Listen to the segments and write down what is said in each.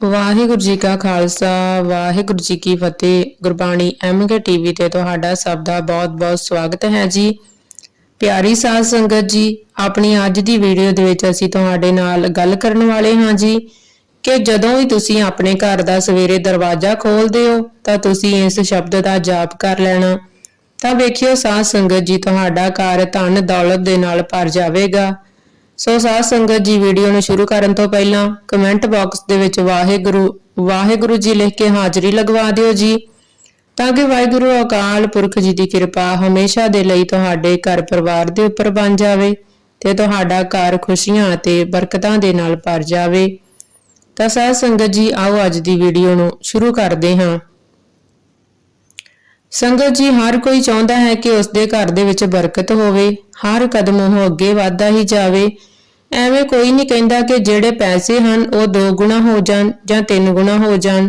ਵਾਹਿਗੁਰੂ ਜੀ ਕਾ ਖਾਲਸਾ, ਵਾਹਿਗੁਰੂ ਜੀ ਕੀ ਫਤਿਹ। Gurbani MK TV ਤੇ ਤੁਹਾਡਾ ਸਭ ਦਾ ਬਹੁਤ-ਬਹੁਤ ਸਵਾਗਤ ਹੈ ਜੀ। ਪਿਆਰੀ ਸਾਧ ਸੰਗਤ ਜੀ, ਆਪਣੀ ਅੱਜ ਦੀ ਵੀਡੀਓ ਦੇ ਵਿੱਚ ਅਸੀਂ ਤੁਹਾਡੇ ਨਾਲ ਗੱਲ ਕਰਨ ਵਾਲੇ ਹਾਂ ਜੀ ਕਿ ਜਦੋਂ ਵੀ ਤੁਸੀਂ ਆਪਣੇ ਘਰ ਦਾ ਸਵੇਰੇ ਦਰਵਾਜ਼ਾ ਖੋਲਦੇ ਹੋ, ਤਾਂ ਤੁਸੀਂ ਇਸ ਸ਼ਬਦ ਦਾ ਜਾਪ ਕਰ ਲੈਣਾ। ਤਾਂ ਵੇਖਿਓ ਸਾਧ ਸੰਗਤ ਜੀ, ਤੁਹਾਡਾ ਘਰ ਧਨ ਦੌਲਤ ਦੇ ਨਾਲ ਭਰ ਜਾਵੇਗਾ। ਸੋ ਸਾਧ ਸੰਗਤ ਜੀ ਵੀਡੀਓ ਨੂੰ ਸ਼ੁਰੂ ਕਰਨ ਤੋਂ ਪਹਿਲਾਂ ਕਮੈਂਟ ਬਾਕਸ ਦੇ ਵਿੱਚ ਵਾਹਿਗੁਰੂ ਵਾਹਿਗੁਰੂ ਜੀ ਲਿਖ ਕੇ ਹਾਜ਼ਰੀ ਲਗਵਾ ਦਿਓ ਜੀ। ਤਾਂ ਕਿ ਵਾਹਿਗੁਰੂ ਅਕਾਲ ਪੁਰਖ ਜੀ ਦੀ ਕਿਰਪਾ ਹਮੇਸ਼ਾ ਦੇ ਲਈ ਤੁਹਾਡੇ ਘਰ ਪਰਿਵਾਰ ਦੇ ਉੱਪਰ ਬਣ ਜਾਵੇ ਤੇ ਤੁਹਾਡਾ ਘਰ ਖੁਸ਼ੀਆਂ ਅਤੇ ਬਰਕਤਾਂ ਦੇ ਨਾਲ ਭਰ ਜਾਵੇ। ਤਾਂ ਸਾਧ ਸੰਗਤ ਜੀ, ਆਓ ਅੱਜ ਦੀ ਵੀਡੀਓ ਨੂੰ ਸ਼ੁਰੂ ਕਰਦੇ ਹਾਂ। ਸੰਗਤ ਜੀ, ਹਰ ਕੋਈ ਚਾਹੁੰਦਾ ਹੈ ਕਿ ਉਸ ਦੇ ਘਰ ਦੇ ਵਿੱਚ ਬਰਕਤ ਹੋਵੇ, ਹਰ ਕਦਮ ਉਹ ਅੱਗੇ ਵਧਦਾ ਹੀ ਜਾਵੇ। ਐਵੇਂ ਕੋਈ ਨਹੀਂ ਕਹਿੰਦਾ ਕਿ ਜਿਹੜੇ ਪੈਸੇ ਹਨ ਉਹ ਦੋ ਗੁਣਾ ਹੋ ਜਾਣ ਜਾਂ ਤਿੰਨ ਗੁਣਾ ਹੋ ਜਾਣ।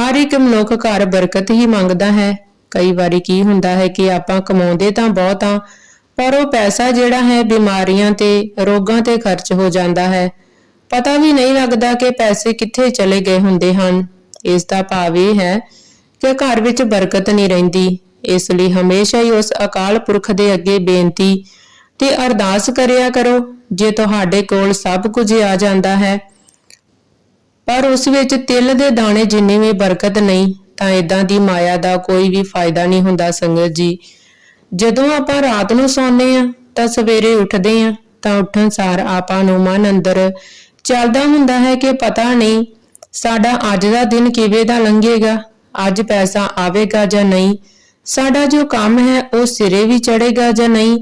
ਹਰ ਇੱਕ ਮਨੁੱਖ ਘਰ ਬਰਕਤ ਹੀ ਮੰਗਦਾ ਹੈ। ਕਈ ਵਾਰੀ ਕੀ ਹੁੰਦਾ ਹੈ ਕਿ ਆਪਾਂ ਕਮਾਉਂਦੇ ਤਾਂ ਬਹੁਤ ਆ ਪਰ ਉਹ ਪੈਸਾ ਜਿਹੜਾ ਹੈ ਬਿਮਾਰੀਆਂ ਤੇ, ਰੋਗਾਂ ਤੇ ਖਰਚ ਹੋ ਜਾਂਦਾ ਹੈ। ਪਤਾ ਵੀ ਨਹੀਂ ਲੱਗਦਾ ਕਿ ਪੈਸੇ ਕਿੱਥੇ ਚਲੇ ਗਏ ਹੁੰਦੇ ਹਨ। ਇਸ ਦਾ ਭਾਵ ਇਹ ਹੈ ਕਿ ਘਰ ਵਿੱਚ ਬਰਕਤ ਨਹੀਂ ਰਹਿੰਦੀ। ਇਸ ਲਈ ਹਮੇਸ਼ਾ ਹੀ ਉਸ ਅਕਾਲ ਪੁਰਖ ਦੇ ਅੱਗੇ ਬੇਨਤੀ ਤੇ ਅਰਦਾਸ ਕਰਿਆ ਕਰੋ, ਜੇ ਤੁਹਾਡੇ ਕੋਲ ਸਭ ਕੁਝ ਆ ਜਾਂਦਾ ਹੈ। ਪਰ ਉਸ ਵਿੱਚ ਤਿਲ ਦੇ ਦਾਣੇ ਜਿੰਨੀ ਵੀ ਬਰਕਤ ਨਹੀਂ, ਤਾਂ ਇਦਾਂ ਦੀ ਮਾਇਆ ਦਾ ਕੋਈ ਵੀ ਫਾਇਦਾ ਨਹੀਂ ਹੁੰਦਾ, ਸੰਗਤ ਜੀ। ਜਦੋਂ ਆਪਾਂ ਰਾਤ ਨੂੰ ਸੌਂਦੇ ਆ ਤਾਂ ਸਵੇਰੇ ਉੱਠਦੇ ਆ ਤਾਂ ਉੱਠਣ ਸਾਰ ਆਪਾਂ ਨੂੰ ਮਨ ਅੰਦਰ ਚੱਲਦਾ ਹੁੰਦਾ ਹੈ ਕਿ ਪਤਾ ਨਹੀਂ, ਸਾਡਾ ਅੱਜ ਦਾ ਦਿਨ ਕਿਵੇਂ ਦਾ ਲੰਘੇਗਾ, ਅੱਜ ਪੈਸਾ ਆਵੇਗਾ ਜਾਂ ਨਹੀਂ, ਸਾਡਾ ਜੋ ਕੰਮ ਹੈ ਉਹ ਸਿਰੇ ਵੀ ਚੜੇਗਾ ਜਾਂ ਨਹੀਂ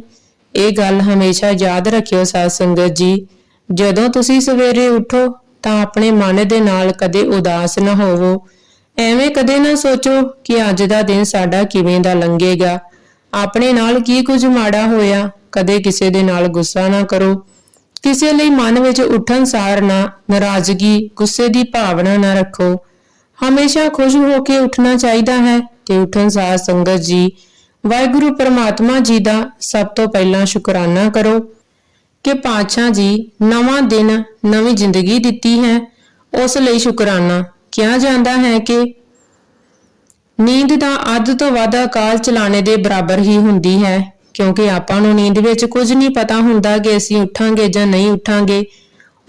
ਇਹ ਗੱਲ ਹਮੇਸ਼ਾ ਯਾਦ ਰੱਖਿਓ ਸਾਧ ਸੰਗਤ ਜੀ, ਜਦੋਂ ਤੁਸੀਂ ਸਵੇਰੇ ਉਠੋ ਤਾਂ ਆਪਣੇ ਮਨ ਦੇ ਨਾਲ ਕਦੇ ਉਦਾਸ ਨਾ ਹੋਵੋ। ਐਵੇਂ ਕਦੇ ਨਾ ਸੋਚੋ ਕਿ ਅੱਜ ਦਾ ਦਿਨ ਸਾਡਾ ਕਿਵੇਂ ਦਾ ਲੰਘੇਗਾ। ਆਪਣੇ ਨਾਲ ਕੀ ਕੁਝ ਮਾੜਾ ਹੋਇਆ, ਕਦੇ ਕਿਸੇ ਦੇ ਨਾਲ ਗੁੱਸਾ ਨਾ ਕਰੋ। ਕਿਸੇ ਲਈ ਮਨ ਵਿੱਚ ਉੱਠਣ ਸਾਰ ਨਾ, ਨਾਰਾਜ਼ਗੀ, ਗੁੱਸੇ ਦੀ ਭਾਵਨਾ ਨਾ ਰੱਖੋ। ਹਮੇਸ਼ਾ ਖੁਸ਼ ਹੋ ਕੇ ਉੱਠਣਾ ਚਾਹੀਦਾ ਹੈ ਤੇ ਉੱਠਣ ਸਾਰ ਸੰਗਤ ਜੀ ਵਾਹਿਗੁਰੂ ਪਰਮਾਤਮਾ ਜੀ ਦਾ ਸਭ ਤੋਂ ਪਹਿਲਾਂ ਸ਼ੁਕਰਾਨਾ ਕਰੋ ਕਿ ਪਾਤਸ਼ਾਹ ਜੀ ਨਵਾਂ ਦਿਨ, ਨਵੀਂ ਜ਼ਿੰਦਗੀ ਦਿੱਤੀ ਹੈ। ਉਸ ਲਈ ਸ਼ੁਕਰਾਨਾ ਕਿਹਾ ਜਾਂਦਾ ਹੈ ਕਿ ਨੀਂਦ ਦਾ ਅੱਧ ਤੋਂ ਵੱਧ ਅਕਾਲ ਚਲਾਣੇ ਦੇ ਬਰਾਬਰ ਹੀ ਹੁੰਦੀ ਹੈ, ਕਿਉਂਕਿ ਆਪਾਂ ਨੂੰ ਨੀਂਦ ਵਿੱਚ ਕੁਝ ਨਹੀਂ ਪਤਾ ਹੁੰਦਾ ਕਿ ਅਸੀਂ ਉੱਠਾਂਗੇ ਜਾਂ ਨਹੀਂ ਉੱਠਾਂਗੇ।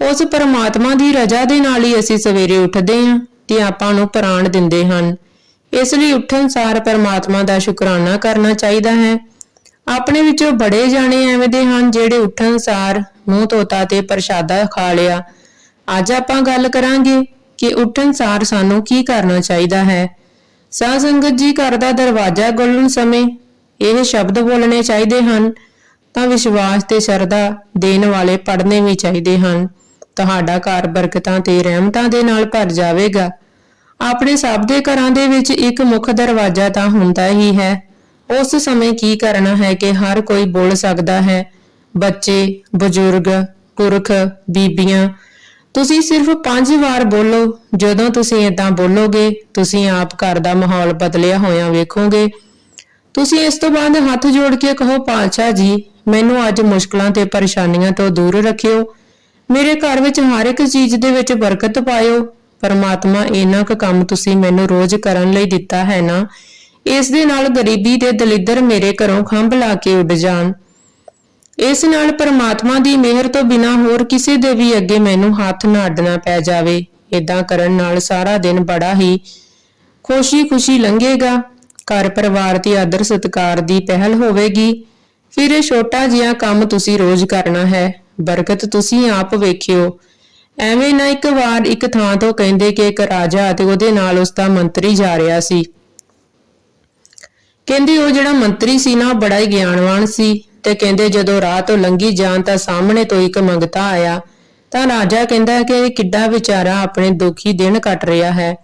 ਉਸ ਪਰਮਾਤਮਾ ਦੀ ਰਜ਼ਾ ਦੇ ਨਾਲ ਹੀ ਅਸੀਂ ਸਵੇਰੇ ਉੱਠਦੇ ਹਾਂ ਤੇ ਆਪਾਂ ਨੂੰ ਪ੍ਰਾਣ ਦਿੰਦੇ ਹਨ। ਇਸ ਲਈ ਉੱਠਣ ਸਾਰ ਪਰਮਾਤਮਾ ਦਾ ਸ਼ੁਕਰਾਨਾ ਕਰਨਾ ਚਾਹੀਦਾ ਹੈ। ਆਪਣੇ ਵਿੱਚੋਂ ਬੜੇ ਜਾਣੇ ਐਵੇਂ ਦੇ ਹਨ ਜਿਹੜੇ ਉੱਠਣ ਸਾਰ ਮੂੰਹ ਧੋਤਾ ਤੇ ਪ੍ਰਸ਼ਾਦਾ ਖਾ ਲਿਆ। ਅੱਜ ਆਪਾਂ ਗੱਲ ਕਰਾਂਗੇ ਕਿ ਉੱਠਣ ਸਾਰ ਸਾਨੂੰ ਕੀ ਕਰਨਾ ਚਾਹੀਦਾ ਹੈ। ਸਾਧ ਸੰਗਤ ਜੀ ਘਰ ਦਾ ਦਰਵਾਜ਼ਾ ਖੋਲ੍ਹਣ ਸਮੇਂ ਇਹ ਸ਼ਬਦ ਬੋਲਣੇ ਚਾਹੀਦੇ ਹਨ। ਤਾਂ ਵਿਸ਼ਵਾਸ ਤੇ ਸ਼ਰਧਾ ਦੇਣ ਵਾਲੇ ਪੜ੍ਹਨੇ ਵੀ ਚਾਹੀਦੇ ਹਨ। ਤੁਹਾਡਾ ਘਰ ਬਰਕਤਾਂ ਤੇ ਰਹਿਮਤਾਂ ਦੇ ਨਾਲ ਭਰ ਜਾਵੇਗਾ। ਆਪਣੇ ਸਭ ਦੇ ਘਰਾਂ ਦੇ ਵਿੱਚ ਇੱਕ ਮੁੱਖ ਦਰਵਾਜ਼ਾ ਤਾਂ ਹੁੰਦਾ ਹੀ ਹੈ। ਉਸ ਸਮੇਂ ਕੀ ਕਰਨਾ ਹੈ ਕਿ ਹਰ ਕੋਈ ਬੋਲ ਸਕਦਾ ਹੈ, ਬੱਚੇ, ਬਜ਼ੁਰਗ, ਪੁਰਖ, ਬੀਬੀਆਂ, ਤੁਸੀਂ ਸਿਰਫ ਪੰਜ ਵਾਰ ਬੋਲੋ, ਜਦੋਂ ਤੁਸੀਂ ਇਦਾਂ ਬੋਲੋਗੇ, ਤੁਸੀਂ ਆਪ ਘਰ ਦਾ ਮਾਹੌਲ ਬਦਲਿਆ ਹੋਇਆ ਵੇਖੋਗੇ। ਤੁਸੀਂ ਇਸ ਤੋਂ ਬਾਅਦ ਹੱਥ ਜੋੜ ਕੇ ਕਹੋ, ਪਾਤਸ਼ਾਹ ਜੀ, ਮੈਨੂੰ ਅੱਜ ਮੁਸ਼ਕਲਾਂ ਤੇ ਪਰੇਸ਼ਾਨੀਆਂ ਤੋਂ ਦੂਰ ਰੱਖਿਓ। ਮੇਰੇ ਘਰ ਵਿੱਚ ਹਰ ਇੱਕ ਚੀਜ਼ ਦੇ ਵਿੱਚ ਬਰਕਤ ਪਾਇਓ। ਪਰਮਾਤਮਾ ਇਹਨਾਂ ਕੁ ਕੰਮ ਤੁਸੀਂ ਮੈਨੂੰ ਰੋਜ਼ ਕਰਨ ਲਈ ਦਿੱਤਾ ਹੈ ਨਾ, ਇਸ ਦੇ ਨਾਲ ਗਰੀਬੀ ਤੇ ਦਲਿੱਦਰ ਮੇਰੇ ਘਰੋਂ ਖੰਭ ਲਾ ਕੇ ਉੱਡ ਜਾਣ। ਇਸ ਨਾਲ ਪਰਮਾਤਮਾ ਦੀ ਮਿਹਰ ਤੋਂ ਬਿਨਾ ਹੋਰ ਕਿਸੇ ਦੇ ਵੀ ਅੱਗੇ ਮੈਨੂੰ ਹੱਥ ਨਾ ਅੱਡਣਾ ਪੈ ਜਾਵੇ। ਇਦਾਂ ਕਰਨ ਨਾਲ ਸਾਰਾ ਦਿਨ ਬੜਾ ਹੀ ਖੁਸ਼ੀ-ਖੁਸ਼ੀ ਲੰਘੇਗਾ। ਘਰ ਪਰਿਵਾਰ ਤੇ ਆਦਰ ਸਤਿਕਾਰ ਦੀ ਪਹਿਲ ਹੋਵੇਗੀ। ਫਿਰ ਇਹ ਛੋਟਾ ਜਿਹਾ ਕੰਮ ਤੁਸੀਂ ਰੋਜ਼ ਕਰਨਾ ਹੈ। ਬਰਕਤ ਤੁਸੀਂ ਆਪ ਵੇਖਿਓ। ਐਵੇਂ ਨਾ ਇੱਕ ਵਾਰ ਇੱਕ ਥਾਂ ਤੋਂ ਕਹਿੰਦੇ ਕਿ ਇੱਕ ਰਾਜਾ ਅਤੇ ਉਹਦੇ ਨਾਲ ਉਸ ਦਾ ਮੰਤਰੀ ਜਾ ਰਿਹਾ ਸੀ। ਕਹਿੰਦੀ ਉਹ ਜਿਹੜਾ ਮੰਤਰੀ ਸੀ ਨਾ ਬੜਾ ਹੀ ਗਿਆਨਵਾਨ ਸੀ ਤੇ ਕਹਿੰਦੇ ਜਦੋਂ ਰਾਹ ਤੋਂ ਲੰਘੀ ਜਾਣ ਤਾਂ ਸਾਹਮਣੇ ਤੋਂ ਇੱਕ ਮੰਗਤਾ ਆਇਆ। ਤਾਂ ਰਾਜਾ ਕਹਿੰਦਾ ਕਿ ਇਹ ਕਿੱਡਾ ਵਿਚਾਰਾ ਆਪਣੇ ਦੁਖੀ ਦਿਨ ਕੱਟ ਰਿਹਾ ਹੈ।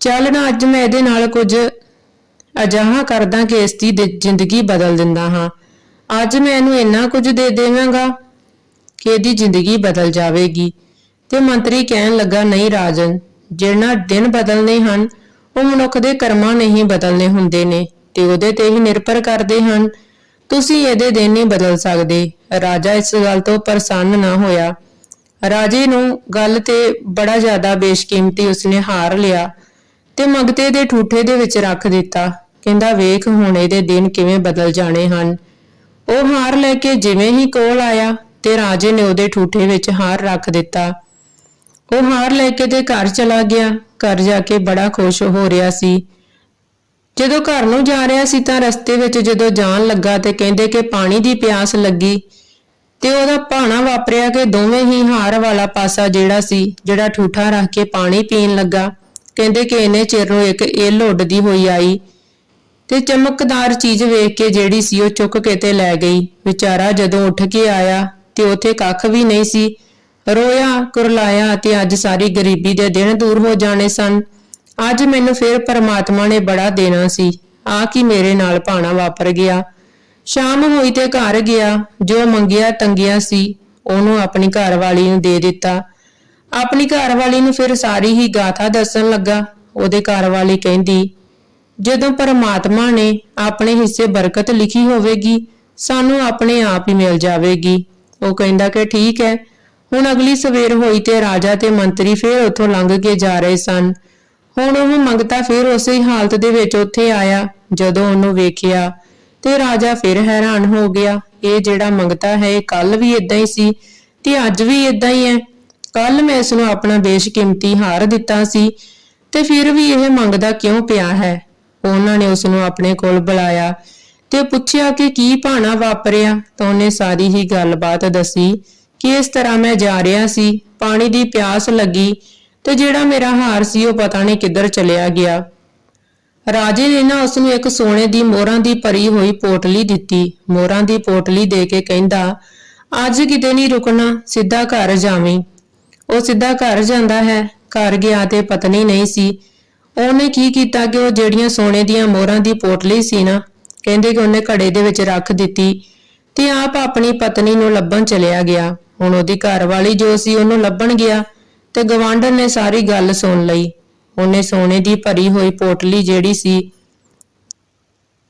ਚੱਲ ਨਾ, ਅੱਜ ਮੈਂ ਇਹਦੇ ਨਾਲ ਕੁਝ ਅਜਾਹਾ ਕਰਦਾ ਕਿ ਇਸ ਦੀ, ਜ਼ਿੰਦਗੀ ਬਦਲ ਦਿੰਦਾ ਹਾਂ। ਅੱਜ ਮੈਂ ਇਹਨੂੰ ਇੰਨਾ ਕੁਝ ਦੇ ਦੇਵਾਂਗਾ ਕਿ ਇਹਦੀ ਜ਼ਿੰਦਗੀ ਬਦਲ ਜਾਵੇਗੀ। ਤੇ ਮੰਤਰੀ ਕਹਿਣ ਲੱਗਾ, ਨਹੀਂ ਰਾਜਨ ਜਿਹੜਾ ਦਿਨ ਬਦਲਨੇ ਹਨ, ਉਹ ਮਨੁੱਖ ਦੇ ਕਰਮਾਂ ਨਹੀਂ ਬਦਲਨੇ ਹੁੰਦੇ ਨੇ, ਤੇ ਉਹਦੇ ਤੇ ਹੀ ਨਿਰਭਰ ਕਰਦੇ ਹਨ। ਤੁਸੀਂ ਇਹਦੇ ਦਿਨ ਨਹੀਂ ਬਦਲ ਸਕਦੇ। ਰਾਜਾ ਇਸ ਗੱਲ ਤੋਂ ਪ੍ਰਸੰਨ ਨਾ ਹੋਇਆ। ਰਾਜੇ ਨੂੰ ਗੱਲ ਤੇ ਬੜਾ ਜ਼ਿਆਦਾ ਬੇਸ਼ਕੀਮਤੀ ਉਸਨੇ ਹਾਰ ਲਿਆ ਤੇ ਮਗਤੇ ਦੇ ਠੂਠੇ ਦੇ ਵਿੱਚ ਰੱਖ ਦਿੱਤਾ। ਕਹਿੰਦਾ, ਵੇਖ ਹੁਣ ਇਹਦੇ ਦਿਨ ਕਿਵੇਂ ਬਦਲ ਜਾਣੇ ਹਨ। ਉਹ ਹਾਰ ਲੈ ਕੇ ਜਿਵੇਂ ਹੀ ਕੋਲ ਆਇਆ ਤੇ ਰਾਜੇ ਨੇ ਉਹਦੇ ਠੂਠੇ ਵਿੱਚ ਹਾਰ ਰੱਖ ਦਿੱਤਾ। ਉਹ ਹਾਰ ਲੈ ਕੇ ਤੇ ਘਰ ਚਲਾ ਗਿਆ। ਘਰ ਜਾ ਕੇ ਬੜਾ ਖੁਸ਼ ਹੋ ਰਿਹਾ ਸੀ। ਜਦੋਂ ਘਰ ਨੂੰ ਜਾ ਰਿਹਾ ਸੀ ਤਾਂ ਰਸਤੇ ਵਿੱਚ ਜਦੋਂ ਜਾਣ ਲੱਗਾ ਤੇ ਕਹਿੰਦੇ ਕਿ ਪਾਣੀ ਦੀ ਪਿਆਸ ਲੱਗੀ ਤੇ ਉਹਦਾ ਭਾਣਾ ਵਾਪਰਿਆ ਕਿ ਦੋਵੇਂ ਹੀ ਹਾਰ ਵਾਲਾ ਪਾਸਾ ਜਿਹੜਾ ਸੀ, ਜਿਹੜਾ ਠੂਠਾ ਰੱਖ ਕੇ ਪਾਣੀ ਪੀਣ ਲੱਗਾ, ਕਹਿੰਦੇ ਕਿ ਇਹਨੇ ਚਿਰ ਨੂੰ ਇੱਕ ਇੱਲ ਉੱਡਦੀ ਹੋਈ ਆਈ ਤੇ ਚਮਕਦਾਰ ਚੀਜ਼ ਵੇਖ ਕੇ ਜਿਹੜੀ ਸੀ ਉਹ ਚੁੱਕ ਕੇ ਤੇ ਲੈ ਗਈ। ਵਿਚਾਰਾ ਜਦੋਂ ਉੱਠ ਕੇ ਆਇਆ ਤੇ ਉਥੇ ਕੱਖ ਵੀ ਨਹੀਂ ਸੀ। ਰੋਇਆ, ਕੁਰਲਾਇਆ ਅਤੇ ਅੱਜ ਸਾਰੀ ਗਰੀਬੀ ਦੇ ਦਿਨ ਦੂਰ ਹੋ ਜਾਣੇ ਸਨ। ਅੱਜ ਮੈਨੂੰ ਫਿਰ ਪਰਮਾਤਮਾ ਨੇ ਬੜਾ ਦੇਣਾ ਸੀ। ਆ ਕੀ ਮੇਰੇ ਨਾਲ ਭਾਣਾ ਵਾਪਰ ਗਿਆ। ਸ਼ਾਮ ਹੋਈ ਤੇ ਘਰ ਗਿਆ। ਜੋ ਮੰਗਿਆ, ਤੰਗਿਆ ਸੀ, ਉਹਨੂੰ ਆਪਣੀ ਘਰਵਾਲੀ ਨੂੰ ਦੇ ਦਿੱਤਾ। ਆਪਣੀ ਘਰਵਾਲੀ ਨੂੰ ਫਿਰ ਸਾਰੀ ਹੀ ਗਾਥਾ ਦੱਸਣ ਲੱਗਾ। ਉਹਦੇ ਘਰਵਾਲੀ ਕਹਿੰਦੀ, ਜਦੋਂ ਪਰਮਾਤਮਾ ਨੇ ਆਪਣੇ ਹਿੱਸੇ ਬਰਕਤ ਲਿਖੀ ਹੋਵੇਗੀ, ਸਾਨੂੰ ਆਪਣੇ ਆਪ ਹੀ ਮਿਲ ਜਾਵੇਗੀ। ਉਹ ਕਹਿੰਦਾ ਕਿ ਠੀਕ ਹੈ ਹੁਣ ਅਗਲੀ ਸਵੇਰ ਹੋਈ ਤੇ ਰਾਜਾ ਤੇ ਮੰਤਰੀ ਫੇਰ ਉੱਥੋਂ ਲੰਘ ਕੇ ਜਾ ਰਹੇ ਸਨ। ਹੁਣ ਉਹ ਮੰਗਤਾ ਫਿਰ ਉਸੇ ਹਾਲਤ ਦੇ ਵਿੱਚ ਉੱਥੇ ਆਇਆ, ਜਦੋਂ ਉਹਨੂੰ ਵੇਖਿਆ ਤੇ ਰਾਜਾ ਫਿਰ ਹੈਰਾਨ ਹੋ ਗਿਆ। ਇਹ ਜਿਹੜਾ ਮੰਗਤਾ ਹੈ, ਇਹ ਕੱਲ ਵੀ ਇਦਾਂ ਹੀ ਸੀ ਤੇ ਅੱਜ ਵੀ ਇਦਾਂ ਹੀ ਹੈ। ਕੱਲ ਮੈਂ ਇਸ ਨੂੰ ਆਪਣਾ ਬੇਸ਼ਕੀਮਤੀ ਹਾਰ ਦਿੱਤਾ ਸੀ ਤੇ ਫਿਰ ਵੀ ਇਹ ਮੰਗਦਾ ਕਿਉਂ ਪਿਆ ਹੈ? ਉਹਨਾਂ ਨੇ ਉਸ ਨੂੰ ਆਪਣੇ ਕੋਲ ਬੁਲਾਇਆ ਤੇ ਪੁੱਛਿਆ ਕਿ ਕੀ ਭਾਣਾ ਵਾਪਰਿਆ ਤਾਂ ਉਹਨੇ ਸਾਰੀ ਹੀ ਗੱਲਬਾਤ ਦੱਸੀ ਕਿ ਇਸ ਤਰ੍ਹਾਂ ਮੈਂ ਜਾ ਰਿਹਾ ਸੀ, ਪਾਣੀ ਦੀ ਪਿਆਸ ਲੱਗੀ ਤੇ ਜਿਹੜਾ ਮੇਰਾ ਹਾਰ ਸੀ ਉਹ ਪਤਾ ਨਹੀਂ ਕਿੱਧਰ ਚਲਿਆ ਗਿਆ। ਰਾਜੇ ਨੇ ਨਾ ਉਸ ਨੂੰ ਇੱਕ ਸੋਨੇ ਦੀ ਮੋਹਰਾਂ ਦੀ ਭਰੀ ਹੋਈ ਪੋਟਲੀ ਦਿੱਤੀ। ਮੋਹਰਾਂ ਦੀ ਪੋਟਲੀ ਦੇ ਕੇ ਕਹਿੰਦਾ, ਅੱਜ ਕਿਤੇ ਨਹੀਂ ਰੁਕਣਾ, ਸਿੱਧਾ ਘਰ ਜਾਵੀਂ। ਉਹ ਸਿੱਧਾ ਘਰ ਜਾਂਦਾ ਹੈ, ਘਰ ਗਿਆ ਤੇ ਪਤਨੀ ਨਹੀਂ ਸੀ। ਉਹਨੇ ਕੀ ਕੀਤਾ ਕਿ ਉਹ ਜਿਹੜੀਆਂ ਸੋਨੇ ਦੀਆਂ ਮੋਹਰਾਂ ਦੀ ਪੋਟਲੀ ਸੀ ਨਾ, ਕਹਿੰਦੇ ਕਿ ਉਹਨੇ ਘੜੇ ਦੇ ਵਿੱਚ ਰੱਖ ਦਿੱਤੀ ਤੇ ਆਪ ਆਪਣੀ ਪਤਨੀ ਨੂੰ ਲੱਭਣ ਚਲਿਆ ਗਿਆ। ਹੁਣ ਉਹਦੀ ਘਰਵਾਲੀ ਜੋ ਸੀ ਉਹਨੂੰ ਲੱਭਣ ਗਿਆ ਤੇ ਗਵਾਂਢਣ ਨੇ ਸਾਰੀ ਗੱਲ ਸੁਣ ਲਈ। ਉਹਨੇ ਸੋਨੇ ਦੀ ਭਰੀ ਹੋਈ ਪੋਟਲੀ ਜਿਹੜੀ ਸੀ,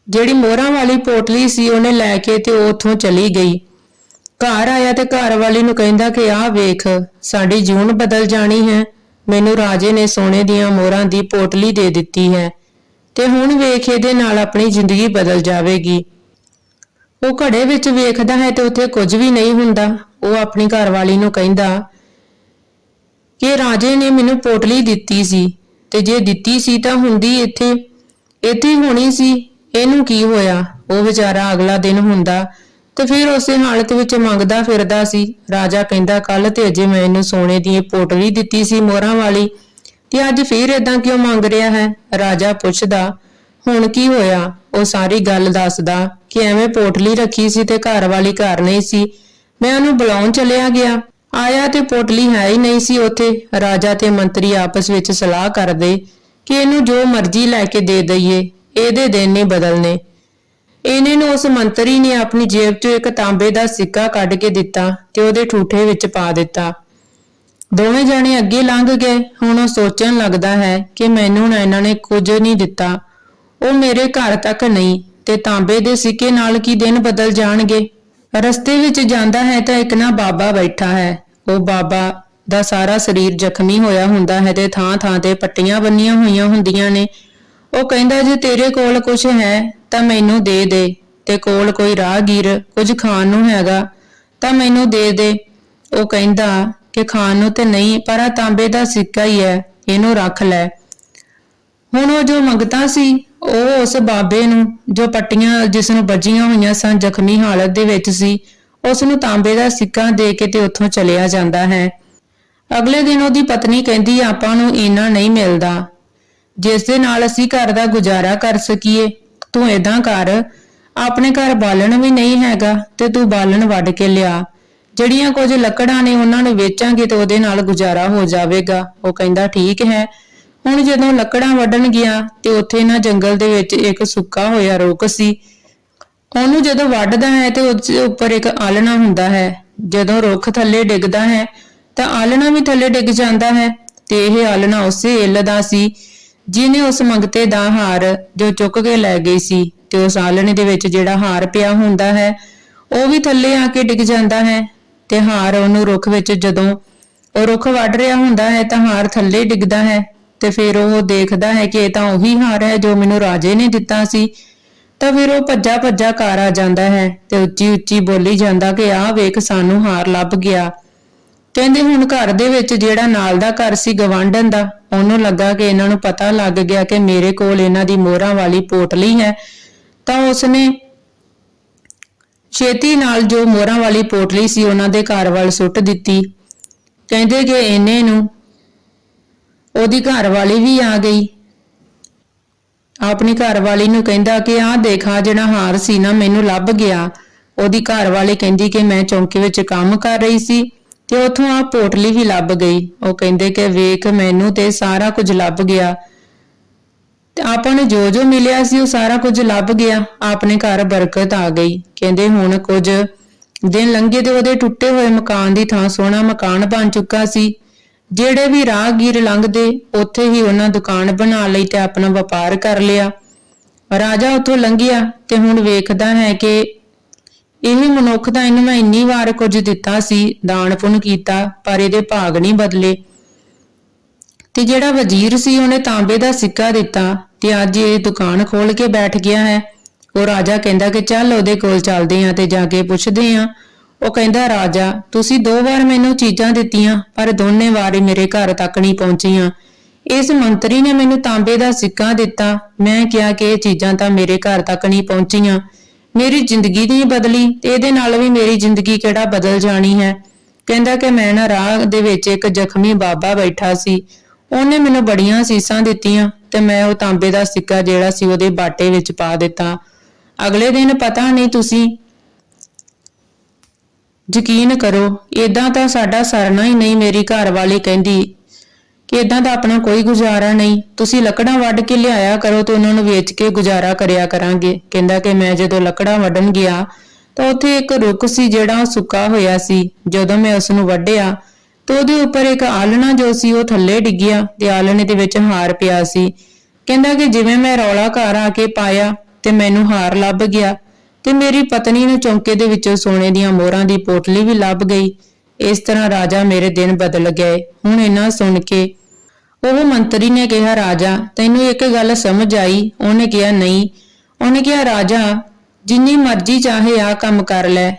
ਜਿਹੜੀ ਮੋਹਰਾਂ ਵਾਲੀ ਪੋਟਲੀ ਸੀ, ਉਹਨੇ ਲੈ ਕੇ ਤੇ ਉਹ ਉੱਥੋਂ ਚਲੀ ਗਈ। ਘਰ ਆਇਆ ਤੇ ਘਰਵਾਲੀ ਨੂੰ ਕਹਿੰਦਾ ਕਿ, ਆਹ ਵੇਖ, ਸਾਡੀ ਜੂਨ ਬਦਲ ਜਾਣੀ ਹੈ। ਮੈਨੂੰ ਰਾਜੇ ਨੇ ਸੋਨੇ ਦੀਆਂ ਮੋਹਰਾਂ ਦੀ ਪੋਟਲੀ ਦੇ ਦਿੱਤੀ ਹੈ ਤੇ ਹੁਣ ਵੇਖ ਇਹਦੇ ਨਾਲ ਆਪਣੀ ਜ਼ਿੰਦਗੀ ਬਦਲ ਜਾਵੇਗੀ। ਉਹ ਘੜੇ ਵਿੱਚ ਵੇਖਦਾ ਹੈ ਤੇ ਉੱਥੇ ਕੁਝ ਵੀ ਨਹੀਂ ਹੁੰਦਾ। ਉਹ ਆਪਣੀ ਘਰਵਾਲੀ ਨੂੰ ਕਹਿੰਦਾ ਕਿ ਰਾਜੇ ਨੇ ਮੈਨੂੰ ਪੋਟਲੀ ਦਿੱਤੀ ਸੀ ਤੇ ਜੇ ਦਿੱਤੀ ਸੀ ਤਾਂ ਹੁੰਦੀ ਇੱਥੇ ਇੱਥੇ ਹੋਣੀ ਸੀ, ਇਹਨੂੰ ਕੀ ਹੋਇਆ? ਉਹ ਵਿਚਾਰਾ ਅਗਲਾ ਦਿਨ ਹੁੰਦਾ ਤੇ ਫਿਰ ਉਸੇ ਹਾਲਤ ਵਿੱਚ ਮੰਗਦਾ ਫਿਰਦਾ ਸੀ। ਰਾਜਾ ਕਹਿੰਦਾ, ਕੱਲ ਤੇ ਅਜੇ ਮੈਂ ਇਹਨੂੰ ਸੋਨੇ ਦੀ ਪੋਟਲੀ ਦਿੱਤੀ ਸੀ ਮੋਹਰਾਂ ਵਾਲੀ, ਤੇ ਅੱਜ ਫਿਰ ਇਦਾਂ ਕਿਉਂ ਮੰਗ ਰਿਹਾ ਹੈ? ਰਾਜਾ ਪੁੱਛਦਾ, ਹੁਣ ਕੀ ਹੋਇਆ? ਉਹ ਸਾਰੀ ਗੱਲ ਦੱਸਦਾ ਕਿ ਐਵੇਂ ਪੋਟਲੀ ਰੱਖੀ ਸੀ ਤੇ ਘਰ ਵਾਲੀ ਘਰ ਨਹੀਂ ਸੀ। ਮੈਂ ਉਹਨੂੰ ਬੁਲਾਉਣ ਚਲਿਆ ਗਿਆ। ਆਇਆ ਤੇ ਪੋਟਲੀ ਹੈ ਹੀ ਨਹੀਂ ਸੀ ਉੱਥੇ। ਰਾਜਾ ਤੇ ਮੰਤਰੀ ਆਪਸ ਵਿੱਚ ਸਲਾਹ ਕਰਦੇ ਕਿ ਇਹਨੂੰ ਜੋ ਮਰਜ਼ੀ ਲੈ ਕੇ ਦੇ ਦਈਏ, ਇਹਦੇ ਦਿਨ ਨਹੀਂ ਬਦਲਨੇ। ਇਹਨੇ ਨੂੰ ਉਸ ਮੰਤਰੀ ਨੇ ਆਪਣੀ ਜੇਬ 'ਚੋਂ ਇੱਕ ਤਾਂਬੇ ਦਾ ਸਿੱਕਾ ਕੱਢ ਕੇ ਦਿੱਤਾ ਤੇ ਉਹਦੇ ਠੂਠੇ ਵਿੱਚ ਪਾ ਦਿੱਤਾ। ਦੋਵੇਂ ਜਾਣੇ ਅੱਗੇ ਲੰਘ ਗਏ। ਹੁਣ ਉਹ ਸੋਚਣ ਲੱਗਦਾ ਹੈ ਕਿ ਮੈਨੂੰ ਨਾ ਇਹਨਾਂ ਨੇ ਕੁਝ ਨਹੀਂ ਦਿੱਤਾ। ਉਹ ਮੇਰੇ ਘਰ ਤੱਕ ਨਹੀਂ ਤੇ ਤਾਂਬੇ ਦੇ ਸਿੱਕੇ ਨਾਲ ਕੀ ਦਿਨ ਬਦਲ ਜਾਣਗੇ? ਰਸਤੇ ਵਿੱਚ ਜਾਂਦਾ ਹੈ ਤਾਂ ਇੱਕ ਨਾ ਬਾਬਾ ਬੈਠਾ ਹੈ। ਉਹ ਬਾਬਾ ਦਾ ਸਾਰਾ ਸਰੀਰ ਜ਼ਖਮੀ ਹੋਇਆ ਹੁੰਦਾ ਹੈ ਤੇ ਥਾਂ-ਥਾਂ ਤੇ ਪੱਟੀਆਂ ਬੰਨੀਆਂ ਹੋਈਆਂ ਹੁੰਦੀਆਂ ਨੇ। ਉਹ ਕਹਿੰਦਾ, ਜੇ ਤੇਰੇ ਕੋਲ ਕੁਝ ਹੈ ਤਾਂ ਮੈਨੂੰ ਦੇ ਦੇ। ਤੇ ਕੋਲ ਕੋਈ ਰਾਹਗੀਰ ਕੁਝ ਖਾਣ ਨੂੰ ਹੈਗਾ ਤਾਂ ਮੈਨੂੰ ਦੇ ਦੇ। ਉਹ ਕਹਿੰਦਾ ਕਿ ਖਾਣ ਨੂੰ ਤੇ ਨਹੀਂ, ਪਰ ਆ ਤਾਂਬੇ ਦਾ ਸਿੱਕਾ ਹੀ ਹੈ, ਇਹਨੂੰ ਰੱਖ ਲੈ। ਹੁਣ ਉਹ ਜੋ ਮੰਗਤਾ ਸੀ ਉਹ ਉਸ ਬਾਬੇ ਨੂੰ ਜੋ ਪੱਟੀਆਂ ਜਿਸ ਨੂੰ ਵੱਜੀਆਂ ਹੋਈਆਂ ਸਨ ਜ਼ਖਮੀ ਹਾਲਤ ਦੇ ਵਿੱਚ ਸੀ, ਉਸ ਨੂੰ ਤਾਂਬੇ ਦਾ ਸਿੱਕਾ ਦੇ ਕੇ ਤੇ ਉੱਥੋਂ ਚਲਿਆ ਜਾਂਦਾ ਹੈ। ਅਗਲੇ ਦਿਨ ਉਹਦੀ ਪਤਨੀ ਕਹਿੰਦੀ, ਆਪਾਂ ਨੂੰ ਇੰਨਾ ਨਹੀਂ ਮਿਲਦਾ। ਜਿਸ ਦੇ ਨਾਲ ਅਸੀਂ ਘਰ ਦਾ ਗੁਜ਼ਾਰਾ ਕਰ ਸਕੀਏ, ਤੂੰ ਏਦਾਂ ਕਰ। ਆਪਣੇ ਘਰ ਬਾਲਣ ਵੀ ਨਹੀਂ ਹੈਗਾ ਤੇ ਤੂੰ ਬਾਲਣ ਵੱਢ ਕੇ ਲਿਆ। ਜਿਹੜੀਆਂ ਕੁਝ ਲੱਕੜਾਂ ਨੇ ਉਹਨਾਂ ਨੂੰ ਵੇਚਾਂਗੇ ਤੇ ਉਹਦੇ ਨਾਲ ਗੁਜ਼ਾਰਾ ਹੋ ਜਾਵੇਗਾ। ਉਹ ਕਹਿੰਦਾ, ਠੀਕ ਹੈ। ਹੁਣ ਜਦੋਂ ਲੱਕੜਾਂ ਵੱਢਣ ਗਿਆ ਤੇ ਉੱਥੇ ਨਾ ਜੰਗਲ ਦੇ ਵਿੱਚ ਇੱਕ ਸੁੱਕਾ ਹੋਇਆ ਰੁੱਖ ਸੀ। ਉਹਨੂੰ ਜਦੋਂ ਵੱਢਦਾ ਹੈ ਤੇ ਉਸ ਉੱਪਰ ਇੱਕ ਆਲਣਾ ਹੁੰਦਾ ਹੈ। ਜਦੋਂ ਰੁੱਖ ਥੱਲੇ ਡਿੱਗਦਾ ਹੈ ਤਾਂ ਆਲਣਾ ਵੀ ਥੱਲੇ ਡਿੱਗ ਜਾਂਦਾ ਹੈ ਤੇ ਇਹ ਆਲਣਾ ਉਸੇ ਇੱਲ ਦਾ ਸੀ ਜਿਹਨੇ ਉਸ ਮੰਗਤੇ ਦਾ ਹਾਰ ਜੋ ਚੁੱਕ ਕੇ ਲੈ ਗਈ ਸੀ ਤੇ ਉਸ ਆਲਣੇ ਦੇ ਵਿੱਚ ਜਿਹੜਾ ਹਾਰ ਪਿਆ ਹੁੰਦਾ ਹੈ, ਉਹ ਵੀ ਥੱਲੇ ਆ ਕੇ ਡਿੱਗ ਜਾਂਦਾ ਹੈ ਤੇ ਹਾਰ ਉਹਨੂੰ ਰੁੱਖ ਵਿੱਚ ਜਦੋਂ ਉਹ ਰੁੱਖ ਵੱਢ ਰਿਹਾ ਹੁੰਦਾ ਹੈ ਤਾਂ ਹਾਰ ਥੱਲੇ ਡਿੱਗਦਾ ਹੈ। ਤੇ ਫਿਰ ਉਹ ਦੇਖਦਾ ਹੈ ਕਿ ਇਹ ਤਾਂ ਉਹੀ ਹਾਰ ਹੈ ਜੋ ਮੈਨੂੰ ਰਾਜੇ ਨੇ ਦਿੱਤਾ ਸੀ। ਤਾਂ ਫਿਰ ਉਹ ਭੱਜਾ ਭੱਜਾ ਘਰ ਆ ਜਾਂਦਾ ਹੈ ਤੇ ਉੱਚੀ ਉੱਚੀ ਬੋਲੀ ਜਾਂਦਾ ਕਿ ਆਹ ਵੇਖ ਸਾਨੂੰ ਹਾਰ ਲੱਭ ਗਿਆ। ਕਹਿੰਦੇ ਹੁਣ ਘਰ ਦੇ ਵਿੱਚ ਜਿਹੜਾ ਨਾਲ ਦਾ ਘਰ ਸੀ ਗਵਾਂਢਣ ਦਾ, ਉਹਨੂੰ ਲੱਗਾ ਕਿ ਇਹਨਾਂ ਨੂੰ ਪਤਾ ਲੱਗ ਗਿਆ ਕਿ ਮੇਰੇ ਕੋਲ ਇਹਨਾਂ ਦੀ ਮੋਹਰਾਂ ਵਾਲੀ ਪੋਟਲੀ ਹੈ। ਤਾਂ ਉਸਨੇ ਛੇਤੀ ਨਾਲ ਜੋ ਮੋਹਰਾਂ ਵਾਲੀ ਪੋਟਲੀ ਸੀ ਉਹਨਾਂ ਦੇ ਘਰ ਵੱਲ ਸੁੱਟ ਦਿੱਤੀ। ਕਹਿੰਦੇ ਕਿ ਇਹਨੇ ਨੂੰ ਉਹਦੀ ਘਰ ਵਾਲੀ ਵੀ ਆ ਗਈ। ਆਪਣੀ ਘਰ ਵਾਲੀ ਨੂੰ ਕਹਿੰਦਾ ਕਿ ਆਹ ਦੇਖਾ ਜਿਹੜਾ ਹਾਰ ਸੀ ਨਾ, ਮੈਨੂੰ ਲੱਭ ਗਿਆ। ਉਹਦੀ ਘਰ ਵਾਲੀ ਕਹਿੰਦੀ ਕਿ ਮੈਂ ਚੌਂਕੀ ਵਿੱਚ ਕੰਮ ਕਰ ਰਹੀ ਸੀ ਤੇ ਉਥੋਂ ਆ ਪੋਟਲੀ ਵੀ ਲੱਭ ਗਈ। ਉਹ ਕਹਿੰਦੇ ਕਿ ਵੇਖ, ਮੈਨੂੰ ਤੇ ਸਾਰਾ ਕੁਝ ਲੱਭ ਗਿਆ। ਤੇ ਆਪਾਂ ਨੂੰ ਜੋ ਜੋ ਮਿਲਿਆ ਸੀ, ਉਹ ਸਾਰਾ ਕੁਝ ਲੱਭ ਗਿਆ। ਆਪਣੇ ਘਰ ਬਰਕਤ ਆ ਗਈ। ਕਹਿੰਦੇ ਹੁਣ ਕੁਝ ਦਿਨ ਲੰਘੇ ਤੇ ਉਹਦੇ ਟੁੱਟੇ ਹੋਏ ਮਕਾਨ ਦੀ ਥਾਂ ਸੋਹਣਾ ਮਕਾਨ ਬਣ ਚੁੱਕਾ ਸੀ। ਜਿਹੜੇ ਵੀ ਰਾਹਗੀਰ ਲੰਘਦੇ, ਉੱਥੇ ਹੀ ਉਹਨਾਂ ਦੁਕਾਨ ਬਣਾ ਲਈ ਤੇ ਆਪਣਾ ਵਪਾਰ ਕਰ ਲਿਆ। ਰਾਜਾ ਉੱਥੋਂ ਲੰਘਿਆ ਤੇ ਹੁਣ ਵੇਖਦਾ ਹੈ ਕਿ ਇਹ ਮਨੁੱਖ ਤਾਂ ਇਹਨੂੰ ਮੈਂ ਇੰਨੀ ਵਾਰ ਕੁਝ ਦਿੱਤਾ ਸੀ, ਦਾਨ ਪੁੰਨ ਕੀਤਾ, ਪਰ ਇਹਦੇ ਭਾਗ ਨਹੀਂ ਬਦਲੇ। ਤੇ ਜਿਹੜਾ ਵਜ਼ੀਰ ਸੀ, ਉਹਨੇ ਤਾਂਬੇ ਦਾ ਸਿੱਕਾ ਦਿੱਤਾ ਤੇ ਅੱਜ ਇਹ ਦੁਕਾਨ ਖੋਲ ਕੇ ਬੈਠ ਗਿਆ ਹੈ। ਉਹ ਰਾਜਾ ਕਹਿੰਦਾ ਕਿ ਚੱਲ ਉਹਦੇ ਕੋਲ ਚੱਲਦੇ ਆਂ ਤੇ ਜਾ ਕੇ ਪੁੱਛਦੇ ਆਂ ਉਹ ਕਹਿੰਦਾ, ਰਾਜਾ, ਤੁਸੀਂ ਦੋ ਵਾਰ ਮੈਨੂੰ ਚੀਜ਼ਾਂ ਦਿੱਤੀਆਂ, ਪਰ ਦੋਨੇ ਵਾਰੀ ਮੇਰੇ ਘਰ ਤੱਕ ਨਹੀਂ ਪਹੁੰਚੀਆਂ। ਇਸ ਮੰਤਰੀ ਨੇ ਮੈਨੂੰ ਤਾਂਬੇ ਦਾ ਸਿੱਕਾ ਦਿੱਤਾ। ਮੈਂ ਕਿਹਾ ਕਿ ਇਹ ਚੀਜ਼ਾਂ ਤਾਂ ਮੇਰੇ ਘਰ ਤੱਕ ਨਹੀਂ ਪਹੁੰਚੀਆਂ। ਮੇਰੀ ਜ਼ਿੰਦਗੀ ਨਹੀਂ ਬਦਲੀ, ਤੇ ਇਹਦੇ ਨਾਲ ਵੀ ਮੇਰੀ ਜ਼ਿੰਦਗੀ ਕਿਹੜਾ ਬਦਲ ਜਾਣੀ ਹੈ? ਕਹਿੰਦਾ ਕਿ ਮੈਂ ਨਾ ਰਾਹ ਦੇ ਵਿੱਚ ਇੱਕ ਜ਼ਖਮੀ ਬਾਬਾ ਬੈਠਾ ਸੀ। ਉਹਨੇ ਮੈਨੂੰ ਬੜੀਆਂ ਸੀਸਾਂ ਦਿੱਤੀਆਂ, ਤੇ ਮੈਂ ਉਹ ਤਾਂਬੇ ਦਾ ਸਿੱਕਾ ਜਿਹੜਾ ਸੀ ਉਹਦੇ ਬਾਟੇ ਵਿੱਚ ਪਾ ਦਿੱਤਾ। ਅਗਲੇ ਦਿਨ ਪਤਾ ਨਹੀਂ ਤੁਸੀਂ ਯਕੀਨ ਕਰੋ ਇਦਾਂ ਤਾਂ ਸਾਡਾ ਸਰਨਾ ਹੀ ਨਹੀਂ ਮੇਰੀ ਘਰ ਵਾਲੀ ਕਹਿੰਦੀ। ਕਿ ਇਦਾਂ ਦਾ ਆਪਣਾ ਕੋਈ ਗੁਜ਼ਾਰਾ ਨਹੀਂ, ਤੁਸੀਂ ਲੱਕੜਾਂ ਵੱਢ ਕੇ ਲਿਆਇਆ ਕਰੋ ਤੇ ਉਹਨਾਂ ਨੂੰ ਵੇਚ ਕੇ ਗੁਜ਼ਾਰਾ ਕਰਿਆ ਕਰਾਂਗੇ। ਕਹਿੰਦਾ ਕਿ ਮੈਂ ਜਦੋਂ ਲੱਕੜਾਂ ਵੱਢਣ ਗਿਆ, ਤਾਂ ਉੱਥੇ ਇੱਕ ਰੁੱਖ ਸੀ ਜਿਹੜਾ ਸੁੱਕਾ ਹੋਇਆ ਸੀ। ਜਦੋਂ ਮੈਂ ਉਸ ਨੂੰ ਵੱਢਿਆ, ਤਾਂ ਉਹਦੇ ਉੱਪਰ ਇੱਕ ਆਲਣਾ ਜੋ ਸੀ ਉਹ ਥੱਲੇ ਡਿੱਗਿਆ ਤੇ ਆਲਣੇ ਦੇ ਵਿੱਚ ਹਾਰ ਪਿਆ ਸੀ। ਕਹਿੰਦਾ ਕਿ ਜਿਵੇਂ ਮੈਂ ਰੌਲਾ ਘਰ ਆ ਕੇ ਪਾਇਆ ਤੇ ਮੈਨੂੰ ਹਾਰ ਲੱਭ ਗਿਆ। ਤੇ ਮੇਰੀ ਪਤਨੀ ਨੂੰ ਚੌਂਕੇ ਦੇ ਵਿੱਚੋਂ ਸੋਨੇ ਦੀਆਂ ਮੋਹਰਾਂ ਦੀ ਪੋਟਲੀ ਵੀ ਲੱਭ ਗਈ। ਇਸ ਤਰ੍ਹਾਂ ਰਾਜਾ ਮੇਰੇ ਦਿਨ ਬਦਲ ਗਏ। ਹੁਣ ਇਹਨਾਂ ਸੁਣ ਕੇ ਉਹ ਮੰਤਰੀ ਨੇ ਕਿਹਾ, ਰਾਜਾ, ਤੈਨੂੰ ਇੱਕ ਗੱਲ ਸਮਝ ਆਈ? ਉਹਨੇ ਕਿਹਾ, ਨਹੀਂ। ਉਹਨੇ ਕਿਹਾ, ਰਾਜਾ, ਜਿੰਨੀ ਮਰਜ਼ੀ ਚਾਹੇ ਆ ਕੰਮ ਕਰ ਲੈ।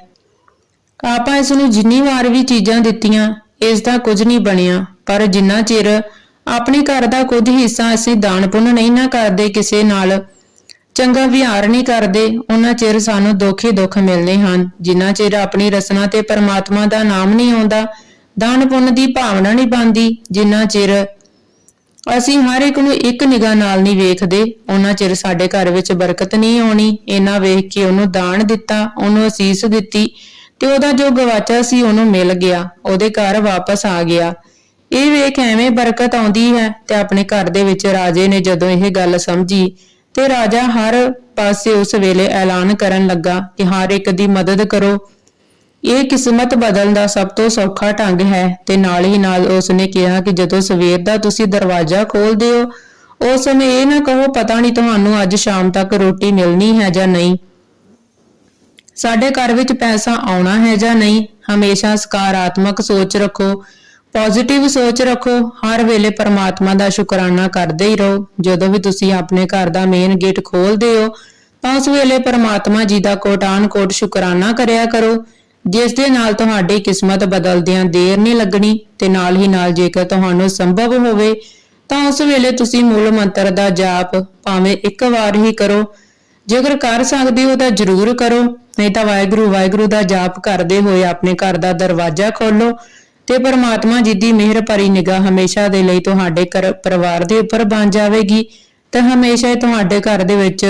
ਆਪਾਂ ਇਸ ਨੂੰ ਜਿੰਨੀ ਵਾਰ ਵੀ ਚੀਜ਼ਾਂ ਦਿੱਤੀਆਂ, ਇਸ ਦਾ ਕੁਝ ਨਹੀਂ ਬਣਿਆ। ਪਰ ਜਿੰਨਾ ਚਿਰ ਆਪਣੇ ਘਰ ਦਾ ਕੁਝ ਹਿੱਸਾ ਅਸੀਂ ਦਾਨ ਪੁੰਨ ਨਹੀਂ ਨਾ ਕਰਦੇ ਕਿਸੇ ਨਾਲ ਚੰਗਾ ਵਿਹਾਰ ਨਹੀਂ ਕਰਦੇ, ਉਹਨਾਂ ਚਿਰ ਸਾਨੂੰ ਦੁੱਖ ਹੀ ਦੁੱਖ ਮਿਲਦੇ ਹਨ। ਜਿੰਨਾ ਚਿਰ ਆਪਣੀ ਰਸਨਾ ਤੇ ਪਰਮਾਤਮਾ ਦਾ ਨਾਮ ਨਹੀਂ ਆਉਂਦਾ, ਦਾਨ ਪੁੰਨ ਦੀ ਭਾਵਨਾ ਨਹੀਂ ਬਣਦੀ। ਜਿੰਨਾ ਚਿਰ ਅਸੀਂ ਹਰ ਇੱਕ ਨੂੰ ਇੱਕ ਨਿਗਾਹ ਨਾਲ ਨਹੀਂ ਵੇਖਦੇ, ਉਹਨਾਂ ਚਿਰ ਸਾਡੇ ਘਰ ਵਿੱਚ ਬਰਕਤ ਨਹੀਂ ਆਉਣੀ। ਇਹਨਾਂ ਵੇਖ ਕੇ ਉਹਨੂੰ ਦਾਨ ਦਿੱਤਾ, ਉਹਨੂੰ ਅਸੀਸ ਦਿੱਤੀ ਤੇ ਉਹਦਾ ਜੋ ਗਵਾਚਾ ਸੀ ਉਹਨੂੰ ਮਿਲ ਗਿਆ, ਉਹਦੇ ਘਰ ਵਾਪਸ ਆ ਗਿਆ। ਇਹ ਵੇਖ ਐਵੇਂ ਬਰਕਤ ਆਉਂਦੀ ਹੈ ਤੇ ਆਪਣੇ ਘਰ ਦੇ ਵਿੱਚ ਰਾਜੇ ਨੇ ਜਦੋਂ ਇਹ ਗੱਲ ਸਮਝੀ ਤੇ ਰਾਜਾ ਹਰ ਪਾਸੇ ਉਸ ਵੇਲੇ ਐਲਾਨ ਕਰਨ ਲੱਗਾ ਕਿ ਹਰ ਇੱਕ ਦੀ ਮਦਦ ਕਰੋ। ਇਹ ਕਿਸਮਤ ਬਦਲਣ ਦਾ ਸਭ ਤੋਂ ਸੌਖਾ ਢੰਗ ਹੈ ਤੇ ਨਾਲ ਹੀ ਨਾਲ ਉਸ ਨੇ ਕਿਹਾ ਕਿ ਜਦੋਂ ਸਵੇਰ ਦਾ ਤੁਸੀਂ ਦਰਵਾਜ਼ਾ ਖੋਲਦੇ ਹੋ, ਉਸ ਸਮੇਂ ਇਹ ਨਾ ਕਹੋ, ਪਤਾ ਨਹੀਂ ਤੁਹਾਨੂੰ ਅੱਜ ਸ਼ਾਮ ਤੱਕ ਰੋਟੀ ਮਿਲਣੀ ਹੈ ਜਾਂ ਨਹੀਂ। ਸਾਡੇ ਘਰ ਵਿੱਚ ਪੈਸਾ ਆਉਣਾ ਹੈ ਜਾਂ ਨਹੀਂ, ਹਮੇਸ਼ਾ ਸਕਾਰਾਤਮਕ ਸੋਚ ਰੱਖੋ। ਪੋਜ਼ਿਟਿਵ ਸੋਚ ਰੱਖੋ, ਹਰ ਵੇਲੇ ਪਰਮਾਤਮਾ ਦਾ ਸ਼ੁਕਰਾਨਾ ਕਰਦੇ ਹੀ ਰਹੋ। ਜਦੋਂ ਵੀ ਤੁਸੀਂ ਆਪਣੇ ਘਰ ਦਾ ਮੇਨ ਗੇਟ ਖੋਲਦੇ ਹੋ, ਤਾਂ ਉਸ ਵੇਲੇ ਪਰਮਾਤਮਾ ਜੀ ਦਾ ਕੋਟਾਨ ਕੋਟ ਸ਼ੁਕਰਾਨਾ ਕਰਿਆ ਕਰੋ। ਜਿਸ ਦੇ ਨਾਲ ਤੁਹਾਡੀ ਕਿਸਮਤ ਬਦਲਦਿਆਂ ਦੇਰ ਨਹੀਂ ਲੱਗਣੀ ਤੇ ਨਾਲ ਹੀ ਨਾਲ ਜੇਕਰ ਤੁਹਾਨੂੰ ਸੰਭਵ ਹੋਵੇ, ਤਾਂ ਉਸ ਵੇਲੇ ਤੁਸੀਂ ਮੂਲ ਮੰਤਰ ਦਾ ਜਾਪ ਭਾਵੇਂ ਇੱਕ ਵਾਰ ਹੀ ਕਰੋ। ਜੇਕਰ ਕਰ ਸਕਦੇ ਹੋ ਤਾਂ ਜ਼ਰੂਰ ਕਰੋ, ਨਹੀਂ ਤਾਂ ਵਾਹਿਗੁਰੂ ਵਾਹਿਗੁਰੂ ਦਾ ਜਾਪ ਕਰਦੇ ਹੋਏ ਆਪਣੇ ਘਰ ਦਾ ਦਰਵਾਜ਼ਾ ਖੋਲੋ। ਤੇ ਪਰਮਾਤਮਾ ਜੀ ਦੀ ਮਿਹਰ ਭਰੀ ਨਿਗਾਹ ਹਮੇਸ਼ਾ ਦੇ ਲਈ ਤੁਹਾਡੇ ਘਰ ਪਰਿਵਾਰ ਦੇ ਉੱਪਰ ਬਣ ਜਾਵੇਗੀ। ਤੇ ਹਮੇਸ਼ਾ ਤੁਹਾਡੇ ਘਰ ਦੇ ਵਿੱਚ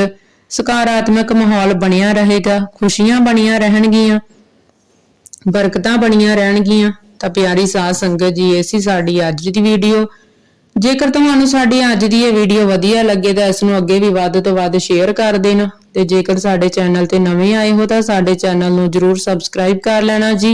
ਸਕਾਰਾਤਮਕ ਮਾਹੌਲ ਬਣਿਆ ਰਹੇਗਾ, ਖੁਸ਼ੀਆਂ ਬਣੀਆਂ ਰਹਿਣਗੀਆਂ, ਬਰਕਤਾਂ ਬਣੀਆਂ ਰਹਿਣਗੀਆਂ। ਤਾਂ ਪਿਆਰੀ ਸਾਧ ਸੰਗਤ ਜੀ, ਇਹ ਸੀ ਸਾਡੀ ਅੱਜ ਦੀ ਵੀਡੀਓ। ਜੇਕਰ ਤੁਹਾਨੂੰ ਸਾਡੀ ਅੱਜ ਦੀ ਇਹ ਵੀਡੀਓ ਵਧੀਆ ਲੱਗੇ ਤਾਂ ਇਸ ਨੂੰ ਅੱਗੇ ਵੀ ਵੱਧ ਤੋਂ ਵੱਧ ਸ਼ੇਅਰ ਕਰ ਦੇਣਾ। ਤੇ ਜੇਕਰ ਸਾਡੇ ਚੈਨਲ ਤੇ ਨਵੇਂ ਆਏ ਹੋ ਤਾਂ ਸਾਡੇ ਚੈਨਲ ਨੂੰ ਜਰੂਰ ਸਬਸਕ੍ਰਾਈਬ ਕਰ ਲੈਣਾ ਜੀ।